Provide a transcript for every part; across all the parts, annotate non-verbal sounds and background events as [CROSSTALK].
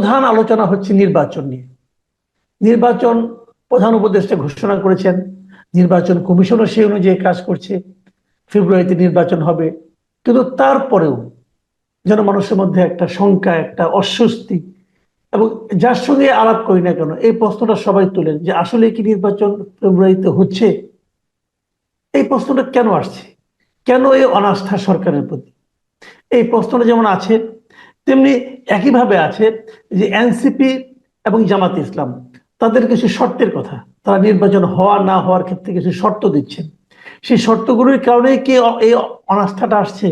প্রধান আলোচনা হচ্ছে নির্বাচন নিয়ে। নির্বাচন প্রধান উপদেষ্টা ঘোষণা করেছেন, নির্বাচন কমিশনও সেই অনুযায়ী কাজ করছে, ফেব্রুয়ারিতে নির্বাচন হবে। কিন্তু তারপরেও যেন মানুষের মধ্যে একটা শঙ্কা, একটা অস্বস্তি এবং যার সঙ্গে আলাপ করি না কেন, এই প্রশ্নটা সবাই তোলেন যে আসলে কি নির্বাচন ফেব্রুয়ারিতে হচ্ছে? এই প্রশ্নটা কেন আসছে? কেন এই অনাস্থা সরকারের প্রতি? এই প্রশ্নটা যেমন আছে তেমনি একইভাবে আছে যে এনসিপি এবং জামাত ইসলাম, তাদের কিছু শর্তের কথা। তারা নির্বাচন হওয়া না হওয়ার ক্ষেত্রে কিছু শর্ত দিচ্ছেন সেই শর্তগুলির কারণে কি এই অনাস্থাটা আসছে,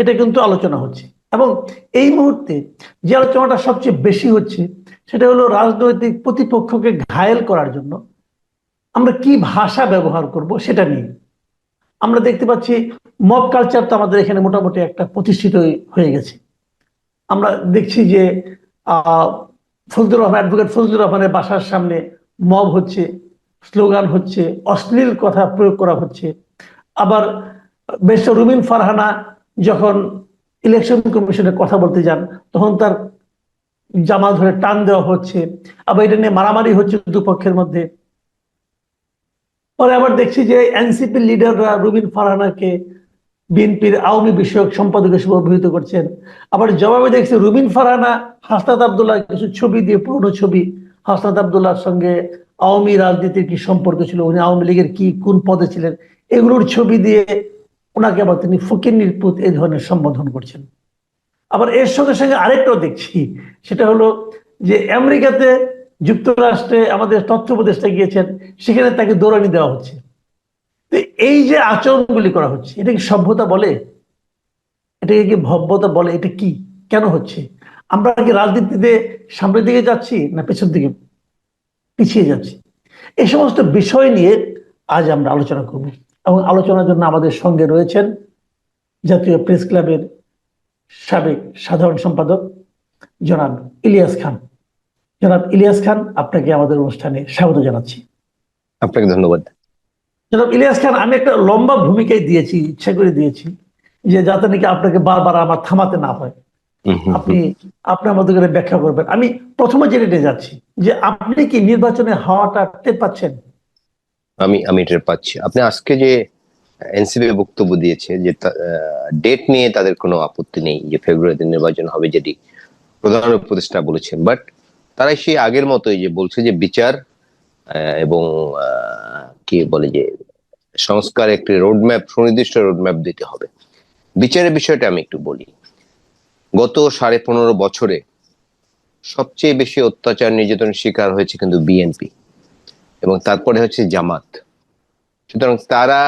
এটা কিন্তু আলোচনা হচ্ছে। এবং এই মুহূর্তে যে আলোচনাটা সবচেয়ে বেশি হচ্ছে, সেটা হলো রাজনৈতিক প্রতিপক্ষকে ঘায়েল করার জন্য আমরা কি ভাষা ব্যবহার করব সেটা নিয়ে। আমরা দেখতে পাচ্ছি মব কালচার তো আমাদের এখানে মোটামুটি একটা প্রতিষ্ঠিত হয়ে গেছে। আমরা দেখছি যে ফজলুর রহমান অ্যাডভোকেট ফজলুর রহমানের বাসার সামনে মব হচ্ছে স্লোগান হচ্ছে, অশ্লীল কথা প্রয়োগ করা হচ্ছে। আবার বেশ রুমিন ফারহানা যখন ইলেকশন কমিশনের কথা বলতে যান, তখন তার জামা ধরে টান দেওয়া হচ্ছে। আবার এটা নিয়ে মারামারি হচ্ছে দুপক্ষের মধ্যে। পরে আবার দেখছি যে এনসিপি লিডাররা রুবিন ফারহানাকে বিএনপির আওয়ামী বিষয়ক সম্পাদক হিসেবে অভিহিত করছেন। আবার জবাবে দেখছি রুবিন ফারহানা, হাসনাত আবদুল্লাহ কিছু ছবি দিয়ে পুরনো ছবি। হাসনাত আবদুল্লাহর সঙ্গে আওয়ামী রাজনীতির কি সম্পর্ক ছিল? উনি আওয়ামী লীগের কি, কোন পদে ছিলেন? এগুলোর ছবি দিয়ে ওনাকে আবার তিনি ফকির নির্পুত এই ধরনের সম্বোধন করছেন। আবার এর সঙ্গে সঙ্গে আরেকটাও দেখছি, সেটা হলো যে আমেরিকাতে যুক্তরাষ্ট্রে আমাদের তথ্য উপদেষ্টা গিয়েছেন, সেখানে তাকে দৌড়ানি দেওয়া হচ্ছে। তো এই যে আচরণগুলি করা হচ্ছে এটা কি সভ্যতা বলে? এটাকে কি ভব্যতা বলে? এটা কি? কেন হচ্ছে? আমরা কি রাজনীতিতে সামনের দিকে যাচ্ছি না পেছন দিকে পিছিয়ে যাচ্ছি? এই সমস্ত বিষয় নিয়ে আজ আমরা আলোচনা করব। এবং আলোচনার জন্য আমাদের সঙ্গে রয়েছেন জাতীয় প্রেস ক্লাবের সাবেক সাধারণ সম্পাদক জনাব ইলিয়াস খান। জনাব ইলিয়াস খান, আপনাকে আমাদের অনুষ্ঠানে স্বাগত জানাচ্ছি। আপনাকে ধন্যবাদ। জনাব ইলিয়াস খান আমি একটা লম্বা ভূমিকায় দিয়েছি ইচ্ছা করে দিয়েছি যে যাতে নাকি আপনাকে বারবার আমার থামাতে না হয়। আপনি আপনার মতো করে ব্যাখ্যা করবেন। আমি প্রথমে জেনে যাচ্ছি যে আপনি কি নির্বাচনে হাওয়াটা টের পাচ্ছেন? আমি আমি টের পাচ্ছি। আপনি আজকে যে এনসিপি বক্তব্য দিয়েছে যে ডেট নিয়ে তাদের কোনো আপত্তি নেই যে ফেব্রুয়ারিতে নির্বাচন হবে যেটি প্রধান উপদেষ্টা বলেছেন। বাট তারা সেই আগের মতোই যে বলছে যে বিচার এবং কি বলে যে, সংস্কার একটি রোডম্যাপ সুনির্দিষ্ট রোডম্যাপ দিতে হবে। বিচারের বিষয়টা আমি একটু বলি। গত সাড়ে পনেরো বছরে সবচেয়ে বেশি অত্যাচার নির্যাতনের শিকার হয়েছে কিন্তু বিএনপি এবং তারপরে হচ্ছে জামাত। সুতরাং তারা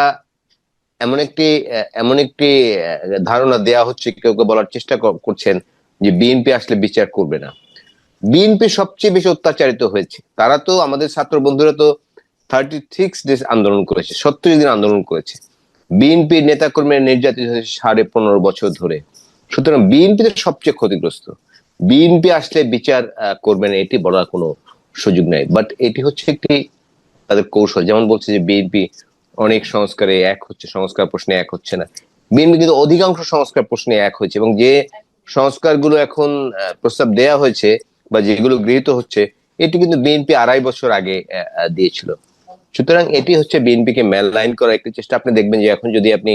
এমন একটি এমন একটি ধারণা দেয়া হচ্ছে, কেউ কেউ বলার চেষ্টা করছেন যে বিএনপি আসলে বিচার করবে না। বিএনপি সবচেয়ে বেশি অত্যাচারিত হয়েছে। তারা তো আমাদের ছাত্র বন্ধুরা তো থার্টি সিক্স ডেজ আন্দোলন করেছে সত্তর দিন আন্দোলন করেছে। বিএনপি নেতাকর্মীরা নির্যাতিত হয়েছে সাড়ে পনেরো বছর ধরে। সুতরাং বিএনপি সবচেয়ে ক্ষতিগ্রস্ত। বিএনপি আসলে বিচার করবে না, এটি বলার কোনো সুযোগ নেই। বাট এটি হচ্ছে একটি তাদের কৌশল। যেমন বলছে যে বিএনপি অনেক সংস্কারে এক হচ্ছে, সংস্কার প্রশ্নে এক হচ্ছে না। বিএনপি কিন্তু অধিকাংশ সংস্কার প্রশ্নে এক হয়েছে এবং যে সংস্কারগুলো এখন প্রস্তাব দেয়া হয়েছে বা যেগুলো গৃহীত হচ্ছে, এটি কিন্তু বিএনপি আড়াই বছর আগে দিয়েছিল। সুতরাং এটি হচ্ছে বিএনপিকে মেল লাইন করার একটি চেষ্টা। আপনি দেখবেন যে এখন যদি আপনি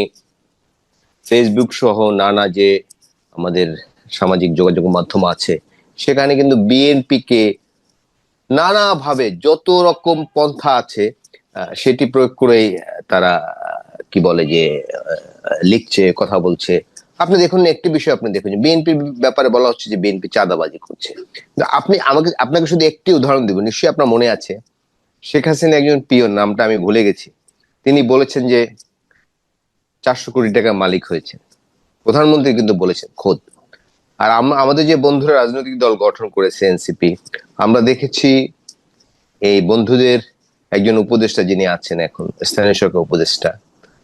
ফেসবুক সহ নানা যে আমাদের সামাজিক যোগাযোগ মাধ্যম আছে, সেখানে কিন্তু বিএনপিকে নানাভাবে যত রকম পন্থা আছে সেটি প্রয়োগ করেই তারা কি বলে যে লিখছে, কথা বলছে। আপনি দেখুন, একটি বিষয় আপনি দেখুন বিএনপির ব্যাপারে বলা হচ্ছে যে বিএনপি চাঁদাবাজি করছে। আপনি আমাকে, আপনাকে শুধু একটি উদাহরণ দিব, নিশ্চয়ই আপনার মনে আছে। শেখ হাসিনা একজন পিওর নামটা আমি ভুলে গেছি। তিনি বলেছেন যে চারশো কোটি টাকা মালিক হয়েছে প্রধানমন্ত্রী কিন্তু বলেছেন, খোদ। আর আমাদের যে বন্ধুরা রাজনৈতিক দল গঠন করেছে, এনসিপি, আমরা দেখেছি এই বন্ধুদের একজন উপদেষ্টা যিনি আছেন এখন, স্থানীয় সরকার উপদেষ্টা,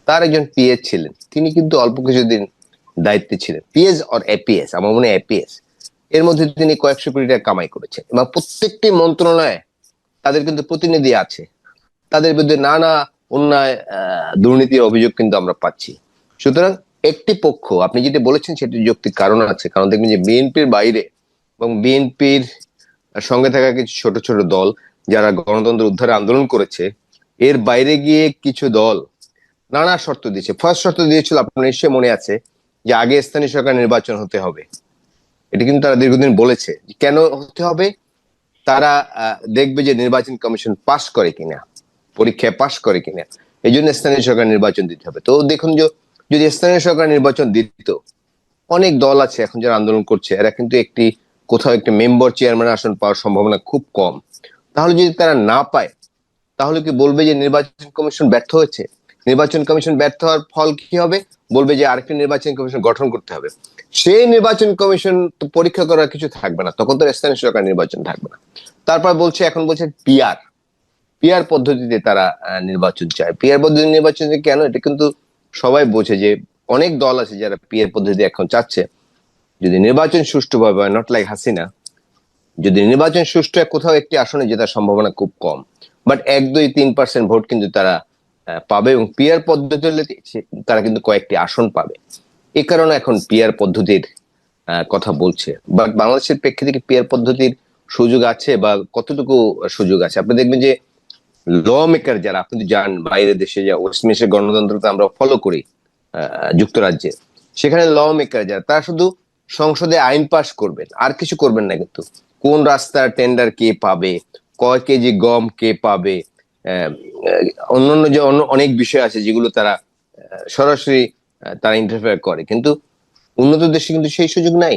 তার একজন পিএস ছিলেন। তিনি কিন্তু অল্প কিছুদিন দায়িত্বে ছিলেন। পিএস অর এপিএস, আমার মনে হয় এপিএস। এর মধ্যে তিনি কয়েকশো কোটি টাকা কামাই করেছেন। এবং প্রত্যেকটি মন্ত্রণালয়ে তাদের কিন্তু প্রতিনিধি আছে। তাদের বিরুদ্ধে নানা অন্যায় দুর্নীতির অভিযোগ কিন্তু আমরা পাচ্ছি। সুতরাং একটি পক্ষ, আপনি যেটি বলেছেন সেটি যৌক্তিক কারণ আছে। কারণ দেখবেন যে বিএনপির বাইরে এবং বিএনপির সঙ্গে থাকা কিছু ছোট ছোট দল যারা গণতন্ত্র উদ্ধারে আন্দোলন করেছে, এর বাইরে গিয়ে কিছু দল নানা শর্ত দিয়েছে। ফার্স্ট শর্ত দিয়েছিল, আপনার নিশ্চয়ই মনে আছে, যে আগে স্থানীয় সরকার নির্বাচন হতে হবে। এটা কিন্তু তারা দীর্ঘদিন বলেছে কেন হতে হবে? তারা দেখবে যে নির্বাচন কমিশন পাশ করে কিনা, পরীক্ষায় পাশ করে কিনা। এই জন্য স্থানীয় সরকার নির্বাচন দিতে হবে। তো দেখুন যে, যদি স্থানীয় সরকার নির্বাচন দিত, অনেক দল আছে এখন যারা আন্দোলন করছে, এরা কিন্তু একটি, কোথাও একটি মেম্বার চেয়ারম্যান আসন পাওয়ার সম্ভাবনা খুব কম। তাহলে যদি তারা না পায়, তাহলে কি বলবে যে নির্বাচন কমিশন ব্যর্থ হয়েছে? নির্বাচন কমিশন ব্যর্থ হওয়ার ফল কি হবে? বলবে যে আরেকটি নির্বাচন কমিশন গঠন করতে হবে। সেই নির্বাচন কমিশন পরীক্ষা করার কিছু থাকবে না। তখন তো স্থানীয় সরকার নির্বাচন থাকবে না। তারপর বলছে, এখন বলছে পিআর। পিআর পদ্ধতিতে তারা নির্বাচন চায়। পিআর পদ্ধতি নির্বাচন কেন? এটা কিন্তু সবাই বোঝে যে অনেক দল আছে যারা পিআর পদ্ধতি এখন চাচ্ছে। যদি নির্বাচন সুষ্ঠুভাবে হয় নট লাইক হাসিনা, যদি নির্বাচন সুষ্ঠু কোথাও একটি আসনে জেতার সম্ভাবনা খুব কম। বাট এক, দুই, তিন পার্সেন্ট ভোট কিন্তু তারা পাবে এবং পিআর পদ্ধতি তারা কিন্তু কয়েকটি আসন পাবে। এ কারণে এখন পিআর পদ্ধতির কথা বলছে। বাট বাংলাদেশের প্রেক্ষিতে কি পিআর পদ্ধতির সুযোগ আছে বা কতটুকু সুযোগ আছে? আপনি দেখবেন যে ল মেকার যারা, আপনি যান বাইরের দেশে যা ওয়েস্টমিনিস্টার গণতন্ত্রকে আমরা ফলো করি যুক্তরাজ্যে। সেখানে ল মেকার যারা, তারা শুধু সংসদে আইন পাশ করবেন, আর কিছু করবেন না কিন্তু। কোন রাস্তার টেন্ডার কে পাবে, কয় কেজি গম কে পাবে অন্যান্য যে অন্য অনেক বিষয় আছে যেগুলো তারা সরাসরি তারা ইন্টারফেয়ার করে। কিন্তু উন্নত দেশে কিন্তু সেই সুযোগ নাই।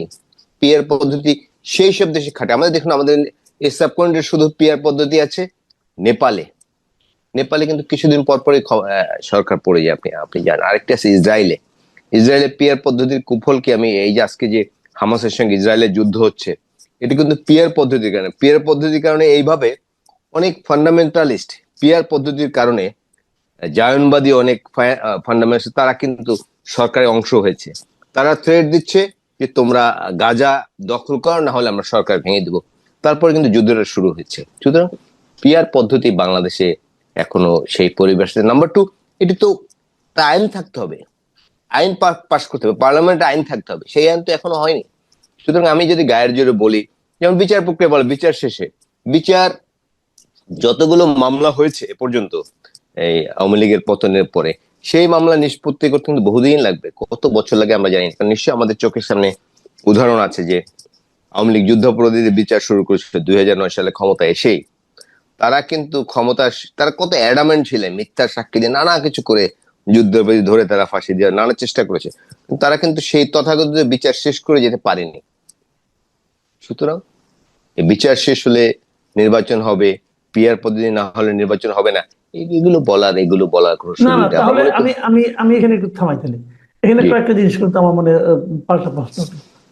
পিয়ার পদ্ধতি সেই সব দেশে খাটে। আমাদের দেখুন, আমাদের এই সাবকন্টিনেন্টে শুধু পিয়ার পদ্ধতি আছে, নেপালে। নেপালে কিন্তু কিছুদিন পর পরই সরকার পড়ে যায়, আপনি আপনি জানেন। আরেকটা আছে ইসরায়েলে। ইসরায়েলের পিয়ার পদ্ধতির কুফল কি? আমি এই যে আজকে যে হামাসের সঙ্গে ইসরায়েলের যুদ্ধ হচ্ছে, এটা কিন্তু পিয়ার পদ্ধতির কারণে। পিয়ার পদ্ধতির কারণে এইভাবে অনেক ফান্ডামেন্টালিস্ট পিয়ার পদ্ধতির কারণে জায়নবাদী অনেক ফান্ডামেন্টালিস্ট তারা কিন্তু সরকারের অংশ হয়েছে। তারা থ্রেট দিচ্ছে যে তোমরা গাজা দখল করো, না হলে আমরা সরকার ভেঙে দেবো। তারপরে কিন্তু যুদ্ধটা শুরু হয়েছে। সুতরাং পিয়ার পদ্ধতি বাংলাদেশে এখনও সেই পরিবেশ। নাম্বার টু এটি তো আইন থাকতে হবে। আইন পাস করতে হবে। পার্লামেন্টে আইন থাকতে হবে। সেই আইন তো এখনও হয়নি। সুতরাং আমি যদি গায়ের জোরে বলি, যেমন বিচার প্রক্রিয়া বলে, বিচার শেষে। বিচার যতগুলো মামলা হয়েছে এ পর্যন্ত, এই আওয়ামী লীগের পতনের পরে, সেই মামলা নিষ্পত্তি করতে কিন্তু বহুদিন লাগবে, কত বছর লাগে আমরা জানি কারণ নিশ্চয়ই আমাদের চোখের সামনে উদাহরণ আছে যে আওয়ামী লীগ যুদ্ধাপরাধীদের বিচার শুরু করেছিল দুই হাজার নয় সালে ক্ষমতা এসেই। তারা কিন্তু ক্ষমতা তারা কত অ্যাডামেন্ট ছিলেন, মিথ্যার সাক্ষী দিয়ে নানা কিছু করে যুদ্ধবাদী ধরে তারা ফাঁসি দেওয়ার নানা চেষ্টা করেছে। তারা কিন্তু সেই তথাকথিত বিচার শেষ করে যেতে পারেনি। সুতরাং বিচার শেষ হলে নির্বাচন হবে পিয়ার পদ্ধতি না হলে নির্বাচন হবে না। এগুলো বলার এগুলো বলার কোনো মনে হয় আমি আমি আমি এখানে একটু থামাই তাহলে এখানে কয়েকটা জিনিস কিন্তু আমার মনে পাল্টা প্রশ্ন।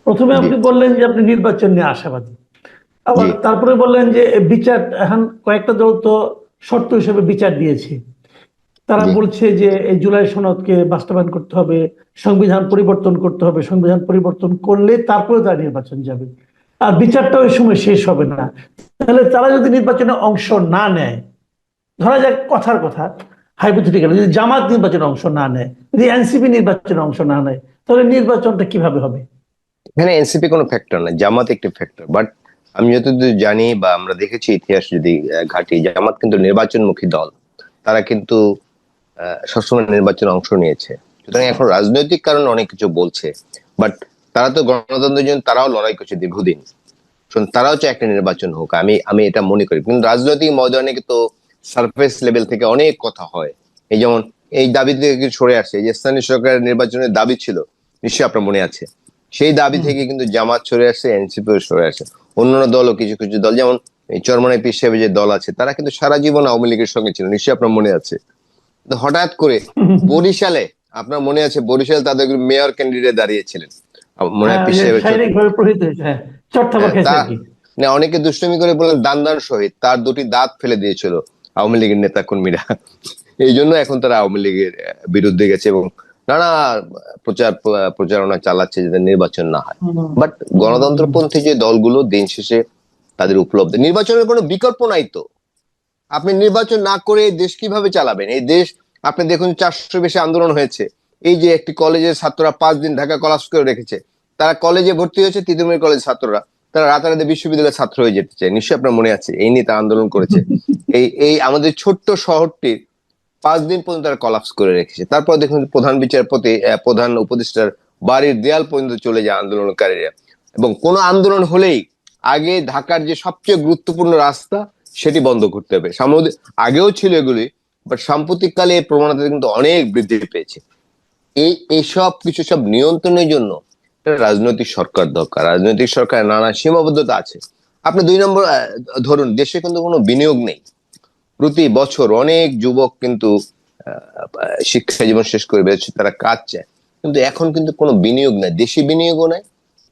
প্রথমে আপনি বললেন যে আপনি নির্বাচন নিয়ে আশাবাদী। আবার তারপরে বললেন যে বিচার এখন কয়েকটা দল তো শর্ত হিসেবে বিচার দিয়েছে। তারা বলছে যে এই জুলাই সনদকে বাস্তবায়ন করতে হবে সংবিধান পরিবর্তন করতে হবে সংবিধান পরিবর্তন করলে তারপরে তারা নির্বাচন যাবে। আর বিচারটা ওই সময় শেষ হবে না। তাহলে তারা যদি নির্বাচনে অংশ না নেয়, ধরা যাক কথার কথা হাইপোথেটিক্যাল যদি জামাত নির্বাচনে অংশ না নেয়, যদি এনসিপি নির্বাচনে অংশ না নেয়, তাহলে নির্বাচনটা কীভাবে হবে? এখানে এনসিপি কোনো ফ্যাক্টর না জামাত একটি ফ্যাক্টর বাট আমি যতদূর জানি বা আমরা দেখেছি ইতিহাস যদি ঘাটি, জামাত কিন্তু নির্বাচনমুখী দল। তারা কিন্তু সবসময় নির্বাচনে অংশ নিয়েছে। সুতরাং এখন রাজনৈতিক কারণে অনেক কিছু বলছে বাট তারা তো গণতন্ত্রের জন্য তারাও লড়াই করছে দীর্ঘদিন। তারাও চায় একটা নির্বাচন হোক আমি আমি এটা মনে করি। কিন্তু রাজনৈতিক ময়দানে তো সারফেস লেভেল থেকে অনেক কথা হয়। এই যেমন এই দাবি থেকে সরে আসছে? যে স্থানীয় সরকারের নির্বাচনের দাবি ছিল নিশ্চয়ই আপনার মনে আছে। সেই দাবি থেকে কিন্তু জামাত সরে আসছে এনসিপিও সরে আসছে। অন্যান্য দলও কিছু কিছু দল যেমন এই চরমনাই পীর সাহেবের যে দল আছে তারা কিন্তু সারা জীবন আওয়ামী লীগের সঙ্গে ছিল নিশ্চয়ই আপনার মনে আছে। হঠাৎ করে [LAUGHS] বরিশালে আপনার মনে আছে বরিশাল তাদের মেয়র ক্যান্ডিডেট দাঁড়িয়েছিলেন মনে হয় পীর সাহেবের হ্যাঁ না অনেকে দুষ্টমি করে বললেন দান দান শহীদ তার দুটি দাঁত ফেলে দিয়েছিল আওয়ামী লীগের নেতা কর্মীরা। এই জন্য এখন তারা আওয়ামী লীগের বিরুদ্ধে গেছে এবং নানা প্রচার প্রচারণা চালাচ্ছে যাতে নির্বাচন না হয়। বাট গণতন্ত্রপন্থী যে দলগুলো দিন শেষে তাদের উপলব্ধি নির্বাচনের কোনো বিকল্প নাই তো। আপনি নির্বাচন না করে এই দেশ কীভাবে চালাবেন? এই দেশ আপনি দেখুন চারশো বেশি আন্দোলন হয়েছে। এই যে একটি কলেজের ছাত্ররা পাঁচ দিন ঢাকা কলাপস করে রেখেছে। তারা কলেজে ভর্তি হয়েছে তিতুমির কলেজ ছাত্ররা। তারা রাতারাতি বিশ্ববিদ্যালয়ের ছাত্র হয়ে যেতে চায়। নিশ্চয়ই আপনার মনে আছে এই নিয়ে তারা আন্দোলন করেছে। [LAUGHS] এই এই আমাদের ছোট্ট শহরটি পাঁচ দিন পর্যন্ত তারা কলাপস করে রেখেছে। তারপর দেখুন প্রধান বিচারপতি প্রধান উপদেষ্টার বাড়ির দেয়াল পর্যন্ত চলে যায় আন্দোলনকারীরা। এবং কোন আন্দোলন হলেই আগে ঢাকার যে সবচেয়ে গুরুত্বপূর্ণ রাস্তা সেটি বন্ধ করতে হবে। সামনে আগেও ছিল এগুলি বাট সাম্প্রতিককালে প্রবণতা কিন্তু অনেক বৃদ্ধি পেয়েছে। এই এইসব কিছু সব নিয়ন্ত্রণের জন্য রাজনৈতিক সরকার দরকার। রাজনৈতিক সরকার নানা সীমাবদ্ধতা আছে। আপনি দুই নম্বর ধরুন, দেশে কিন্তু কোনো বিনিয়োগ নেই। প্রতি বছর অনেক যুবক কিন্তু শিক্ষা জীবন শেষ করে বেরোচ্ছে, তারা কাজ চায়। কিন্তু এখন কিন্তু কোনো বিনিয়োগ নাই। দেশি বিনিয়োগও নাই,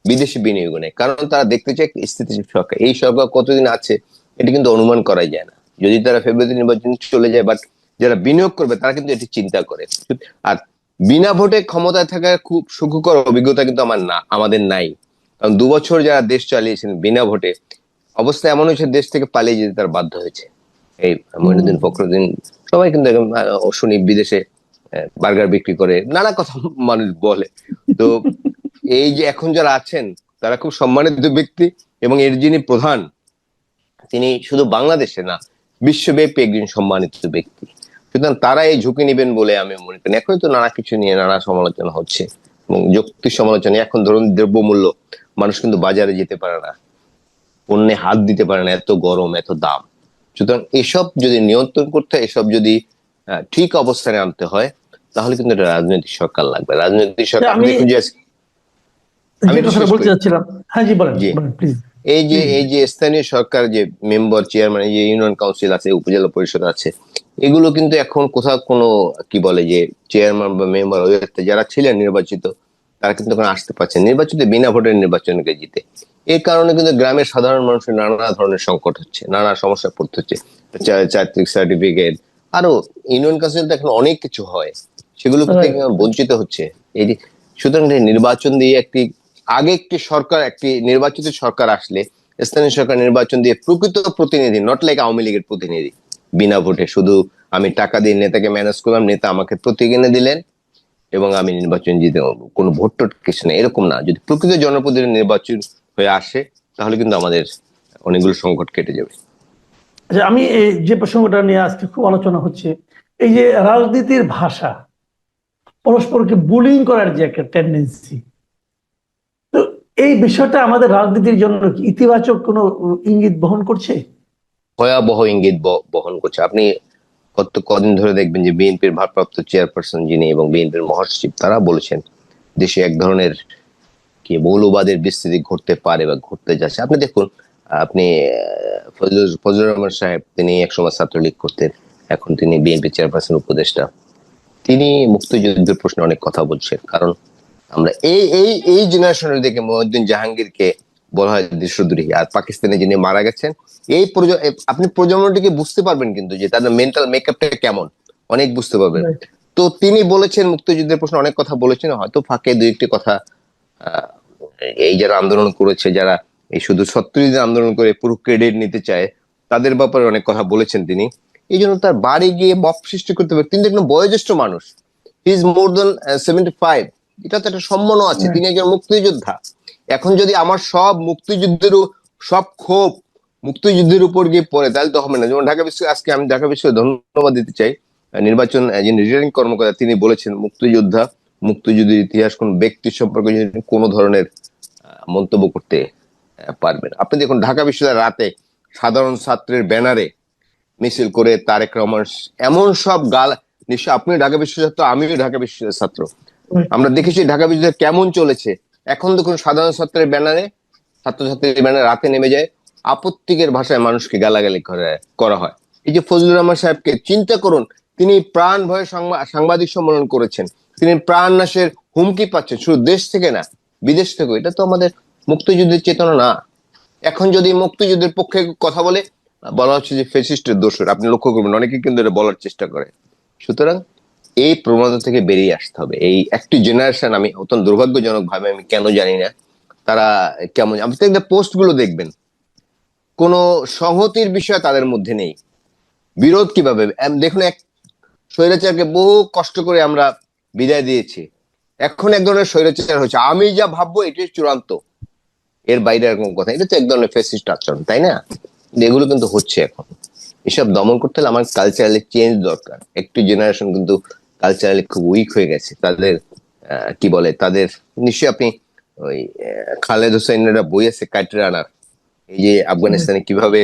বিদেশি বিনিয়োগও নেই। কারণ তারা দেখতে চায় একটা স্থিতিশীল সরকার। এই সরকার কতদিন আছে, এটি কিন্তু অনুমান করাই যায় না। যদি তারা ফেব্রুয়ারি নির্বাচন চলে যায়, বাট যারা বিনিয়োগ করবে, তারা কিন্তু এটি চিন্তা করে। আর বিনা ভোটে ক্ষমতায় থাকার খুব সুখকর অভিজ্ঞতা কিন্তু আমার না আমাদের নাই। কারণ দু বছর যারা দেশ চালিয়েছেন বিনা ভোটে অবস্থা এমন হয়েছে দেশ থেকে পালিয়ে যেতে তার বাধ্য হয়েছে। এই মইনুদ্দিন ফখরুদ্দিন সবাই কিন্তু এখন, শুনি বিদেশে বার্গার বিক্রি করে নানা কথা মানুষ বলে। তো এই যে এখন যারা আছেন তারা খুব সম্মানিত ব্যক্তি এবং এর যিনি প্রধান তিনি শুধু বাংলাদেশে না বিশ্বব্যাপী একজন সম্মানিত ব্যক্তি। সুতরাং তারা এই ঝুঁকি নেবেন বলে আমি মনে করি। এখন তো নানা কিছু নিয়ে নানা সমালোচনা হচ্ছে এবং যুক্তি সমালোচনা এখন ধরুন দ্রব্যমূল্য মানুষ কিন্তু বাজারে যেতে পারে না পণ্যে হাত দিতে পারে না এত গরম এত দাম। সুতরাং এসব যদি নিয়ন্ত্রণ করতে হয়, এসব যদি ঠিক অবস্থানে আনতে হয় তাহলে কিন্তু এটা রাজনৈতিক সরকার লাগবে। রাজনৈতিক সরকার আমি- বলতে করি। যাচ্ছিলাম হ্যাঁ জি বলেন জি। বলেন প্লিজ এই যে এই যে স্থানীয় সরকার যে মেম্বার চেয়ারম্যান যে ইউনিয়ন কাউন্সিল আছে উপজেলা পরিষদ আছে এগুলো কিন্তু এখন কোথাও কোনো কি বলে যে চেয়ারম্যান বা মেম্বার যারা ছিলেন নির্বাচিত তারা কিন্তু এখন আসতে পারছেন। নির্বাচিত বিনা ভোটের নির্বাচনকে জিতে। এর কারণে কিন্তু গ্রামের সাধারণ মানুষের নানা ধরনের সংকট হচ্ছে নানা সমস্যা পড়তে হচ্ছে চারিত্রিক সার্টিফিকেট আরও ইউনিয়ন কাউন্সিল তো এখন অনেক কিছু হয় সেগুলো থেকে বঞ্চিত হচ্ছে। এই সুতরাং এই নির্বাচন দিয়ে একটি আগে একটি সরকার, একটি নির্বাচিত সরকার আসলে স্থানীয় সরকার নির্বাচন দিয়ে প্রকৃত প্রতিনিধি নট লাইক আওয়ামী লীগের প্রতিনিধি, বিনা ভোটে। শুধু আমি টাকা দিয়ে নেতাকে ম্যানেজ করলাম, নেতা আমাকে প্রতীক এনে দিলেন এবং আমি নির্বাচন জিতে কোনো ভোট টোট কিছু নেই, এরকম না। যদি প্রকৃত জনপ্রতিনিধি নির্বাচন হয়ে আসে, তাহলে কিন্তু আমাদের অনেকগুলো সংকট কেটে যাবে। আচ্ছা আমি এই যে প্রসঙ্গটা নিয়ে আজকে খুব আলোচনা হচ্ছে, এই যে রাজনীতির ভাষা, পরস্পরকে বুলিং করার যে একটা টেন্ডেন্সি এই বিষয়টা আমাদের রাজনীতির জন্য ইতিবাচক কোনো ইঙ্গিত বহন করছে? ভয়াবহ ইঙ্গিত বহন করছে। আপনি কত কদিন ধরে দেখবেন যে বিএনপির ভারপ্রাপ্ত চেয়ারপারসন যিনি এবং বিএনপির মহাসচিব, তারা বলেছেন দেশে এক ধরনের কি মৌলবাদের বিস্তৃতি ঘটতে পারে বা ঘটতে যাচ্ছে। আপনি দেখুন, আপনি ফজলুর রহমান সাহেব, তিনি একসময় ছাত্রলীগ করতেন, এখন তিনি বিএনপি চেয়ারপারসন, উপদেষ্টা। তিনি মুক্তিযুদ্ধের প্রশ্নে অনেক কথা বলছেন, কারণ আমরা এই এই এই জেনারেশনের দিকে মহিউদ্দিন জাহাঙ্গীরকে বলা হয় দেশদ্রোহী আর পাকিস্তানে যিনি মারা গেছেন এই আপনি প্রজন্মটিকে বুঝতে পারবেন কিন্তু যে তাদের মেন্টাল মেকআপটা কেমন। অনেক বুঝতে পারবেন। তো তিনি বলেছেন মুক্তিযুদ্ধের প্রশ্নে অনেক কথা বলেছেন হয়তো ফাঁকে দুই একটি কথা আহ, এই যারা আন্দোলন করেছে যারা এই শুধু সত্তর দিন আন্দোলন করে পুরো ক্রেডিট নিতে চায় তাদের ব্যাপারে অনেক কথা বলেছেন তিনি। এই জন্য তার বাড়ি গিয়ে মপ সৃষ্টি করতে পারে। তিনি একজন বয়োজ্যেষ্ঠ মানুষ। He is more than seventy five এটা তো একটা সম্মানও আছে তিনি একজন মুক্তিযোদ্ধা। এখন যদি আমার সব মুক্তিযুদ্ধেরও সব ক্ষোভ মুক্তিযুদ্ধের উপর গিয়ে পড়ে তাহলে তো হবে না। যেমন ঢাকা বিশ্ব আজকে আমি ঢাকা বিশ্ব ধন্যবাদ দিতে চাই। নির্বাচন যিনি রিটার্নিং কর্মকর্তা তিনি বলেছেন মুক্তিযোদ্ধা মুক্তিযুদ্ধের ইতিহাস কোন ব্যক্তি সম্পর্কে কোনো ধরনের মন্তব্য করতে পারবেন। আপনি দেখুন ঢাকা বিশ্ববিদ্যালয়ের রাতে সাধারণ ছাত্রের ব্যানারে মিছিল করে তারেক রহমান এমন সব গাল নিশ্চয় আপনি ঢাকা বিশ্ববিদ্যালয় ছাত্র আমিও ঢাকা বিশ্ববিদ্যালয়ের ছাত্র। আমরা দেখেছি ঢাকা বিশ্ববিদ্যালয় কেমন চলেছে। এখন দেখুন সাধারণ ছাত্রের ব্যানারে, ছাত্রছাত্রীর ব্যানারে রাতে নেমে যায়, আপত্তিকের ভাষায় মানুষকে গালাগালি করে- হয়। এই যে ফজলুর রহমান সাহেবকে চিন্তা করুন, তিনি প্রাণ ভয়ে সংবা- সাংবাদিক সম্মেলন করেছেন, তিনি প্রাণ নাশের হুমকি পাচ্ছেন, শুধু দেশ থেকে না, বিদেশ থেকে এটা তো আমাদের মুক্তিযুদ্ধের চেতনা না। এখন যদি মুক্তিযুদ্ধের পক্ষে কথা বলে, বলা হচ্ছে যে ফেসিস্টের দোষর, আপনি লক্ষ্য করবেন, অনেকে কিন্তু এটা বলার চেষ্টা করে। সুতরাং এই প্রবণতা থেকে বেরিয়ে আসতে হবে। এই একটি জেনারেশন আমি অত্যন্ত দুর্ভাগ্যজনক ভাবে আমি কেন জানি না, তারা কেমন, আপনি দেখবেন পোস্টগুলো দেখবেন। কোন সংহতির বিষয় তাদের মধ্যে নেই। বিরোধ কীভাবে? দেখুন এক স্বৈরাচারকে বহু কষ্ট করে আমরা বিদায় দিয়েছি। এখন এক ধরনের স্বৈরাচার হয়েছে। আমি যা ভাববো এটাই চূড়ান্ত। এর বাইরে এরকম কথা এটা তো এক ধরনের ফেসিস্ট আচরণ, তাই না? এগুলো কিন্তু হচ্ছে এখন। এসব দমন করতে হলে আমার কালচারালি চেঞ্জ দরকার। একটি জেনারেশন কিন্তু কালচারালি খুব উইক হয়ে গেছে। তাদের আহ, কি বলে তাদের নিশ্চয়ই আপনি ওই খালেদ হোসেনের বই আছে কাটরে আনার। এই যে আফগানিস্তানে কীভাবে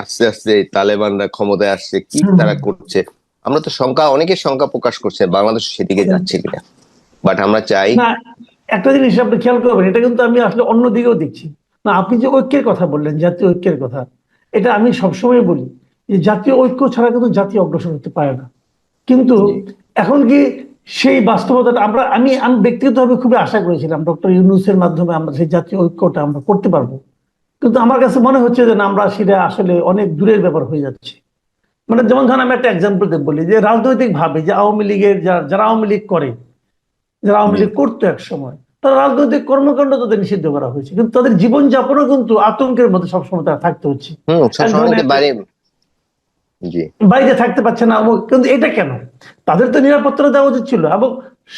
আস্তে আস্তে তালেবানরা ক্ষমতায় আসছে কি তারা করছে। আমরা তো শঙ্কা অনেকের শঙ্কা প্রকাশ করছে বাংলাদেশ সেদিকে যাচ্ছে কিনা। বাট আমরা চাই একটা জিনিস আপনি খেয়াল করবেন এটা কিন্তু আমি আসলে অন্য দিকেও দেখছি। না আপনি যে ঐক্যের কথা বললেন জাতীয় ঐক্যের কথা এটা আমি সবসময় বলি যে জাতীয় ঐক্য ছাড়া কিন্তু জাতীয় অগ্রসর হতে পারে না। কিন্তু এখন কি সেই বাস্তবতাটা আমরা আমি আমি ব্যক্তিগতভাবে খুবই আশা করেছিলাম ডক্টর ইউনুসের মাধ্যমে আমরা সেই জাতীয় ঐক্যটা আমরা করতে পারব। কিন্তু আমার কাছে মনে হচ্ছে যে আমরা সেটা আসলে অনেক দূরের ব্যাপার হয়ে যাচ্ছে। মানে যেমন ধরেন আমি একটা এক্সাম্পল বলি যে রাজনৈতিক ভাবে যে আওয়ামী লীগের যারা যারা আওয়ামী লীগ করে যারা আওয়ামী লীগ করতো এক সময় তারা রাজনৈতিক কর্মকাণ্ড তাদের নিষিদ্ধ করা হয়েছে। কিন্তু তাদের জীবনযাপনও কিন্তু আতঙ্কের মধ্যে সবসময় তারা থাকতে হচ্ছে। বাইরে থাকতে পারছে না কিন্তু এটা কেন? তাদের তো নিরাপত্তা দেওয়া উচিত ছিল। এবং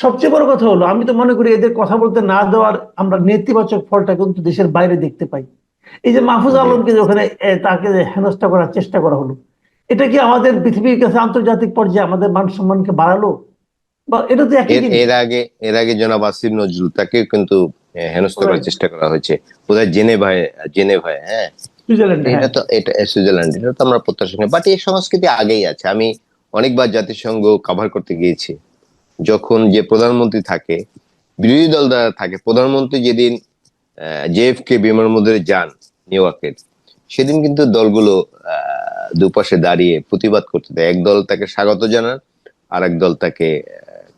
সবচেয়ে বড় কথা হলো আমি তো মনে করি এদের কথা বলতে না দেওয়ার আমরা নেতিবাচক ফলটা কিন্তু দেশের বাইরে দেখতে পাই। এই যে মাহফুজ আলমকে ওখানে তাকে হেনস্থা করার চেষ্টা করা হলো এটা কি আমাদের পৃথিবীর কাছে আন্তর্জাতিক পর্যায়ে আমাদের মান সম্মানকে বাড়ালো? বা এটা তো একই এর আগে এর আগে জনাব আসির নজরুল তাকে কিন্তু হেনস্থা করার চেষ্টা করা হয়েছে। বোধহয় জেনেভায় জেনেভায় হ্যাঁ। সুইজারল্যান্ডে এটা হ্যাঁ। তো এটা সুইজারল্যান্ড এটা তো আমরা প্রত্যাশা করি। বাট এই সংস্কৃতি আগেই আছে। আমি অনেকবার জাতিসংঘ কভার করতে গিয়েছি। যখন যে প্রধানমন্ত্রী থাকে বিরোধী দল দ্বারা থাকে প্রধানমন্ত্রী যেদিন যান নিউ ইয়র্কের সেদিন কিন্তু দলগুলো আহ, দুপাশে দাঁড়িয়ে প্রতিবাদ করতে দেয়। এক দল তাকে স্বাগত জানান আর এক দল তাকে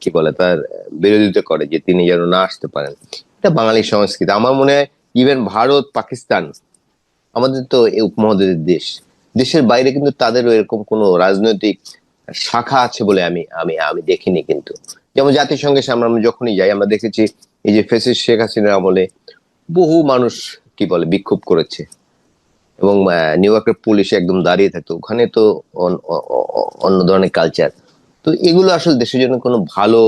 কি বলে তার বিরোধিতা করে যে তিনি যেন না আসতে পারেন। এটা বাঙালি সংস্কৃতি। আমার মনে হয় ইভেন ভারত পাকিস্তান আমাদের তো এই উপমহাদেশের দেশ। দেশের বাইরে কিন্তু তাদেরও এরকম কোনো রাজনৈতিক শাখা আছে বলে আমি আমি আমি দেখিনি কিন্তু। যেমন জাতিসংঘের সামনে আমরা যখনই যাই, আমরা দেখেছি এই যে ফেসিস শেখ হাসিনার আমলে বহু মানুষ কি বলে, বিক্ষোভ করেছে। এবং নিউ ইয়র্কের পুলিশ একদম দাঁড়িয়ে থাকতো ওখানে তো অন্য ধরনের কালচার তো এগুলো আসলে দেশের জন্য কোনো ভালো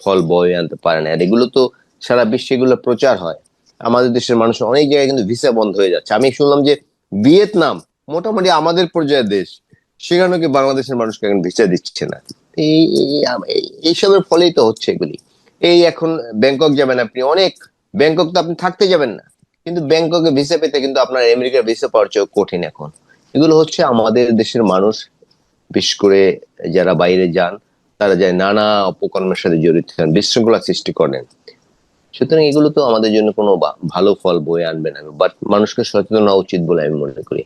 ফল বয়ে আনতে পারে না। আর এগুলো তো সারা বিশ্বে এগুলো প্রচার হয়। আমাদের দেশের মানুষ অনেক জায়গায় কিন্তু ভিসা বন্ধ হয়ে যাচ্ছে। আমি শুনলাম যে ভিয়েতনাম মোটামুটি আমাদের পর্যায়ের দেশ সেখানে কি বাংলাদেশের মানুষকে এখন ভিসা দিচ্ছে না? এই, এই- এই- এইসবের ফলেই তো হচ্ছে এগুলি। এই এখন ব্যাংকক যাবেন আপনি, অনেক ব্যাংকক তো আপনি থাকতে যাবেন না। কিন্তু ব্যাংককে ভিসা পেতে কিন্তু আপনার আমেরিকার ভিসা পাওয়ার চেয়েও কঠিন এখন। এগুলো হচ্ছে আমাদের দেশের মানুষ, বিশেষ করে যারা বাইরে যান, তারা যায় নানা অপকর্মের সাথে জড়িত বিশৃঙ্খলা সৃষ্টি করেন। সুতরাং এগুলো তো আমাদের জন্য কোনো ভালো ফল বয়ে আনবে না। বাট মানুষকে সচেতন হওয়া উচিত বলে আমি মনে করি।